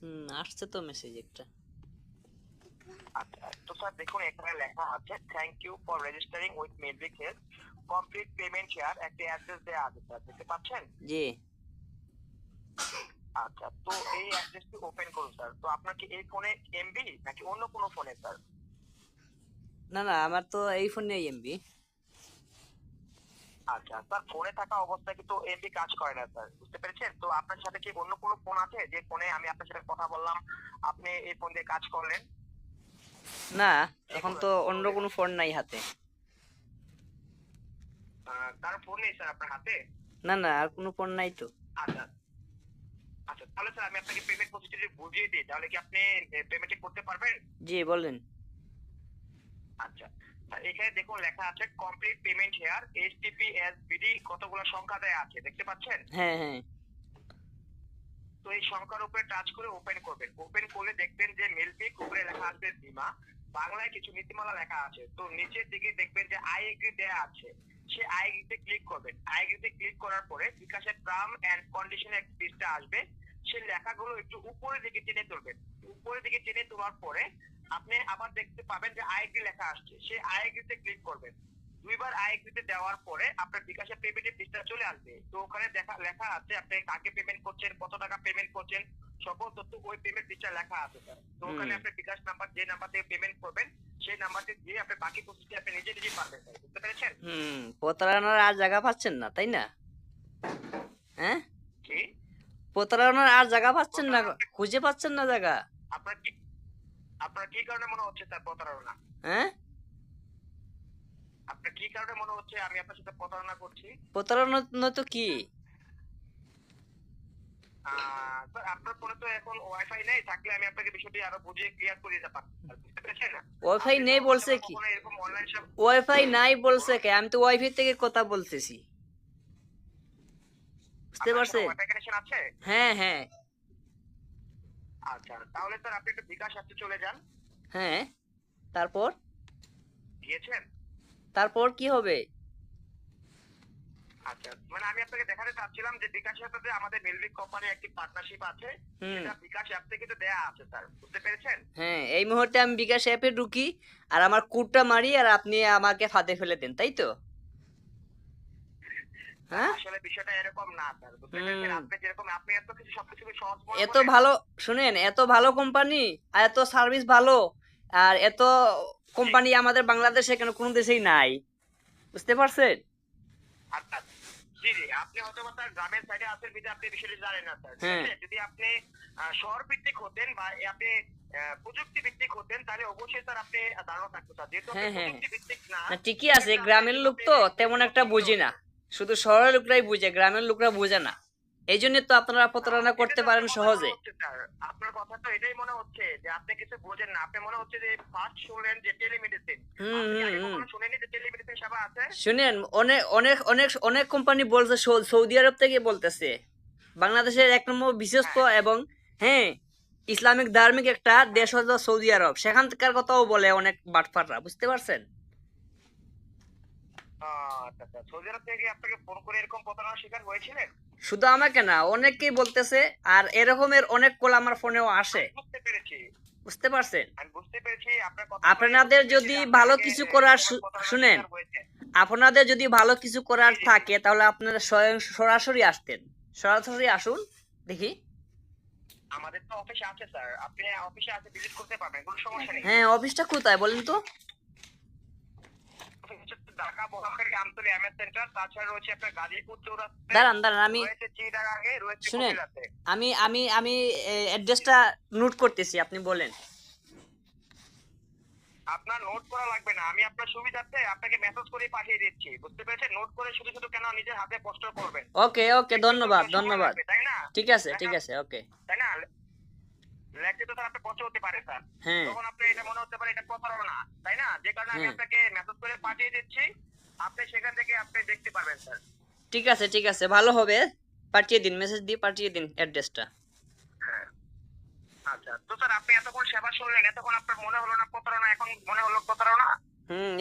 হুম আসছে তো মেসেজ একটা। আচ্ছা তো স্যার দেখুন এখানে লেখা আছে thank you for registering with Medric health complete payment share একটি অ্যাড্রেস দেওয়া আছে স্যার দেখতে পাচ্ছেন? জি। আচ্ছা তো এই অ্যাড্রেসটি ওপেন করুন স্যার তো আপনার কি এই ফোনে এমবি নাকি অন্য কোনো ফোনে স্যার না না আমার তো এই ফোনে এমবি আচ্ছা স্যার ফোনে থাকা অবস্থায় কিন্তু এমবি কাজ করে না স্যার বুঝতে পেরেছেন? তো আপনার সাথে কি অন্য কোনো ফোন আছে? যে ফোনে আমি আপনার সাথে কথা বললাম আপনি এই ফোন দিয়ে কাজ করলেন? না এখন তো অন্য কোনো ফোন নাই হাতে। কারও ফোন নেই স্যার আপনার হাতে? না না আর কোনো ফোন নাই তো। আচ্ছা আচ্ছা তাহলে স্যার আমি আপনাকে পেমেন্ট প্রসিডিউর বুঝিয়ে দিই তাহলে কি আপনি পেমেন্ট করতে পারবেন? জি বলেন। আচ্ছা এখানে দেখুন লেখা আছে complete payment here http BD কতগুলো সংখ্যা দেয়া আছে দেখতে পাচ্ছেন? হ্যাঁ হ্যাঁ। তো এই সংখ্যার উপরে টাচ করে ওপেন করবেন। ওপেন করলে দেখবেন যে মেলপিক উপরে লেখা আছে বীমা বাংলায় কিছু নীতিমালা লেখা আছে। তো নিচের দিকে দেখবেন যে আই এগ্রি দেয়া আছে। সে আই এগ্রিতে ক্লিক করবেন। আই এগ্রিতে ক্লিক করার পরে বিকাশের টার্ম এন্ড কন্ডিশন এক পৃষ্ঠা আসবে। সেই লেখাগুলো একটু উপরের দিকে টেনে তুলবেন। উপরের দিকে টেনে তোলার পরে আপনি আবার দেখতে পাবেন যে আই এগ্রি লেখা আসছে সেই আই এগ্রিতে ক্লিক করবেন। দুইবার আই এগ্রিতে দেওয়ার পরে আপনার বিকাশের পেমেন্টের পৃষ্ঠা চলে আসবে। তো ওখানে দেখা লেখা আছে আপনি কাকে পেমেন্ট করছেন কত টাকা পেমেন্ট করছেন সকল তথ্য ওই পেমেন্ট পৃষ্ঠা লেখা আছে স্যার তো ওখানে আপনি বিকাশ নাম্বার যে নাম্বার থেকে পেমেন্ট করবেন সেই নাম্বারটি দিয়ে আপনি বাকি প্রসেসটি আপনি নিজে নিজে পারবেন বুঝতে পেরেছেন? হুম প্রতারণার আর জায়গা পাচ্ছেন না তাই না? হ্যাঁ? কি? প্রতারণার আর জায়গা পাচ্ছেন না খুঁজে পাচ্ছেন না জায়গা। আপনার কি আপনার কি কারণে মনে হচ্ছে স্যার প্রতারণা? হ্যাঁ? আপনার কি কারণে মনে হচ্ছে আমি আপনার সাথে প্রতারণা করছি? প্রতারণা তো কি? আপনার ফোনে তো এখন ওয়াইফাই নেই থাকলে আমি আপনাকে বিষয়টি আরও বুঝিয়ে ক্লিয়ার করে দিতে পারতাম বুঝতে পেরেছেন ওয়াইফাই নেই বলছে কি? এরকম অনলাইন শপ ওয়াইফাই নাই বলছে কে? আমি তো ওয়াইফাই থেকে কথা বলতেছি। বুঝতে পারছেন? আছে? হ্যাঁ হ্যাঁ। আচ্ছা তাহলে স্যার আপনি একটু বিকাশ অ্যাপে চলে যান। হ্যাঁ তারপর? গিয়েছেন? তারপর কি হবে? আচ্ছা মানে আমি আপনাকে দেখাতে চাচ্ছিলাম যে বিকাশ অ্যাপে আমাদের মিলভিক কোম্পানির একটি পার্টনারশিপ আছে। সেটা বিকাশ অ্যাপ থেকে তো দেয়া আছে স্যার বুঝতে পেরেছেন? হ্যাঁ এই মুহূর্তে আমি বিকাশ অ্যাপে ঢুকি আর আমার কোডটা মারি আর আপনি আমাকে ফাঁদে ফেলে দেন তাই তো? আসলে বিষয়টা এরকম না স্যার। আপনি যেরকম আপনি এত কিছু সবকিছু সহজ এত ভালো শুনেন এত ভালো কোম্পানি আর এত সার্ভিস ভালো আর এত কোম্পানি আমাদের বাংলাদেশে কেন কোনো দেশেই নাই বুঝতে পারছেন? আচ্ছা জি জি আপনি হয়তো স্যার গ্রামের সাইডে আছেন বিধে আপনি বিষয়টি জানেন না স্যার ঠিক হ্যাঁ। যদি আপনি শহর ভিত্তিক হতেন বা আপনি প্রযুক্তি ভিত্তিক হতেন তাহলে অবশ্যই স্যার আপনি ধারণা থাকতো স্যার যেহেতু আপনি হ্যাঁ, হ্যাঁ। প্রযুক্তি ভিত্তিক না না ঠিকই আছে গ্রামের লোক তো তেমন একটা বুঝি না। শুধু শহরের লোকরাই বুঝে গ্রামের লোকরা বুঝে না। এই জন্য তো আপনারা প্রতারণা করতে পারেন সহজে। হচ্ছে। আপনার কথা তো এটাই মনে হচ্ছে যে আপনি কিছু বোঝেন না। আপনি মনে হচ্ছে যে ফার্স্ট শুনলেন যে টেলিমেডিসিন শুনেনি যে টেলিমেডিসিন সেবা আছে? শুনেন অনেক অনেক অনেক অনেক কোম্পানি বলছে সৌদি আরব থেকে বলতেছে। বাংলাদেশের এক নম্বর বিশ্বস্ত এবং হ্যাঁ ইসলামিক ধার্মিক একটা দেশ হলো সৌদি আরব। সেখানকার কথাও বলে অনেক বাটফাররা বুঝতে পারছেন? আচ্ছা আচ্ছা। সৌদি আরব থেকে আপনাকে ফোন করে এরকম প্রতারণার শিকার হয়েছিলেন? শুধু আমাকে না অনেকেই বলতেছে আর এরকমের অনেক কল আমার ফোনেও আসে। বুঝতে পেরেছি। বুঝতে পারছেন? আপনাদের যদি ভালো কিছু করার শুনেন। আপনাদের যদি ভালো কিছু করার থাকে তাহলে আপনারা স্বয়ং সরাসরি আসতেন। সরাসরি আসুন দেখি। আমাদের তো অফিসে আছে স্যার আপনি অফিসে আছে ভিজিট করতে পারবেন কোনো সমস্যা নেই। হ্যাঁ অফিসটা কোথায় বলেন তো অফিস হচ্ছে ঢাকা মহাখালী আমতলী এমএস সেন্টার তাছাড়া রয়েছে আপনার গাজীপুর চৌরাস্তায় দাঁড়ান দাঁড়ান আমি শুনেন। আমি আমি আমি অ্যাড্রেসটা নোট করতেছি আপনি বলেন। আপনার নোট করা লাগবে না আমি আপনার সুবিধার্থে আপনাকে মেসেজ করে পাঠিয়ে দিচ্ছি বুঝতে পেরেছেন? নোট করে শুধু শুধু কেন নিজের হাতে পোস্ট করবেন? ওকে ওকে ধন্যবাদ ধন্যবাদ। তাই না? ঠিক আছে ঠিক আছে ওকে তাই না? লেখতে তো স্যার আপনি হতে পারে স্যার। হ্যাঁ। তখন আপনি এটা মনে হতে পারে এটা প্রতারণা তাই না? যে কারণে আমি হ্যাঁ। আপনাকে মেসেজ করে পাঠিয়ে দিচ্ছি। আপনি সেখান থেকে আপনি দেখতে পারবেন স্যার। ঠিক আছে ঠিক আছে। ভালো হবে। পাঠিয়ে দিন মেসেজ দিয়ে পাঠিয়ে দিন অ্যাড্রেসটা আচ্ছা তো স্যার আপনি এতক্ষণ সেবা শুনলেন এতক্ষণ আপনার মনে হলো না প্রতারণা এখন মনে হলো প্রতারণা? হুম